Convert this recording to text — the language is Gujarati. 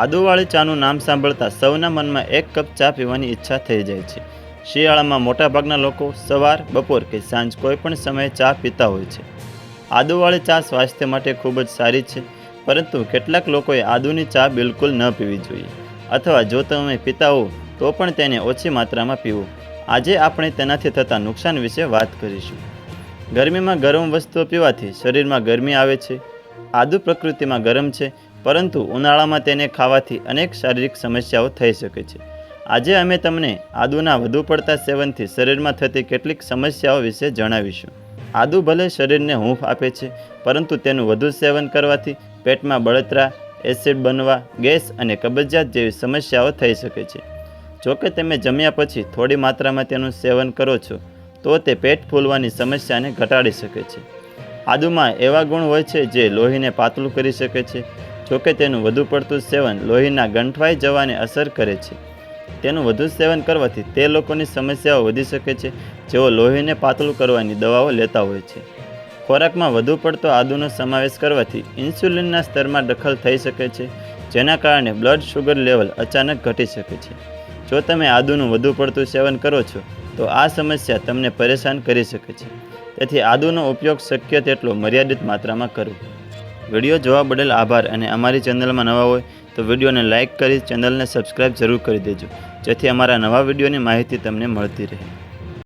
આદુવાળી ચાનું નામ સાંભળતા સૌના મનમાં એક કપ ચા પીવાની ઈચ્છા થઈ જાય છે. શિયાળામાં મોટાભાગના લોકો સવાર, બપોર કે સાંજ કોઈ પણ સમયે ચા પીતા હોય છે. આદુવાળી ચા સ્વાસ્થ્ય માટે ખૂબ જ સારી છે, પરંતુ કેટલાક લોકોએ આદુની ચા બિલકુલ ન પીવી જોઈએ. અથવા જો તમે પીતા હો, તો પણ તેને ઓછી માત્રામાં પીવો. આજે આપણે તેનાથી થતા નુકસાન વિશે વાત કરીશું. ગરમીમાં ગરમ વસ્તુઓ પીવાથી શરીરમાં ગરમી આવે છે. આદુ પ્રકૃતિમાં ગરમ છે પરંતુ ઉનાળામાં તેને ખાવાથી અનેક શારીરિક સમસ્યાઓ થઈ શકે છે. આજે અમે તમને આદુના વધુ પડતા સેવનથી શરીરમાં થતી કેટલીક સમસ્યાઓ વિશે જણાવીશું. આદુ ભલે શરીરને હૂંફ આપે છે, પરંતુ તેનું વધુ સેવન કરવાથી પેટમાં બળતરા, એસિડ બનવા, ગેસ અને કબજિયાત જેવી સમસ્યાઓ થઈ શકે છે. જોકે તમે જમ્યા પછી થોડી માત્રામાં તેનું સેવન કરો છો, તો તે પેટ ફૂલવાની સમસ્યાને ઘટાડી શકે છે. આદુમાં એવા ગુણ હોય છે જે લોહીને પાતળું કરી શકે છે જોકે તેનું વધુ પડતું સેવન લોહીના ગંઠવાઈ જવાને અસર કરે છે. તેનું વધુ સેવન કરવાથી તે લોકોની સમસ્યાઓ વધી શકે છે, જેઓ લોહીને પાતળું કરવાની દવાઓ લેતા હોય છે. ખોરાકમાં વધુ પડતો આદુનો સમાવેશ કરવાથી ઇન્સ્યુલિનના સ્તરમાં દખલ થઈ શકે છે, જેના કારણે બ્લડ શુગર લેવલ અચાનક ઘટી શકે છે. જો તમે આદુનું વધુ પડતું સેવન કરો છો, તો આ સમસ્યા તમને પરેશાન કરી શકે છે. તેથી આદુનો ઉપયોગ શક્ય તેટલો મર્યાદિત માત્રામાં કરવો વીડિયો જોવા બદલ આભાર અને અમારી ચેનલમાં નવા હોય તો વિડીયોને લાઇક કરી ચેનલને સબસ્ક્રાઇબ જરૂર કરી દેજો જેથી અમારા નવા વિડીયોની માહિતી તમને મળતી રહે.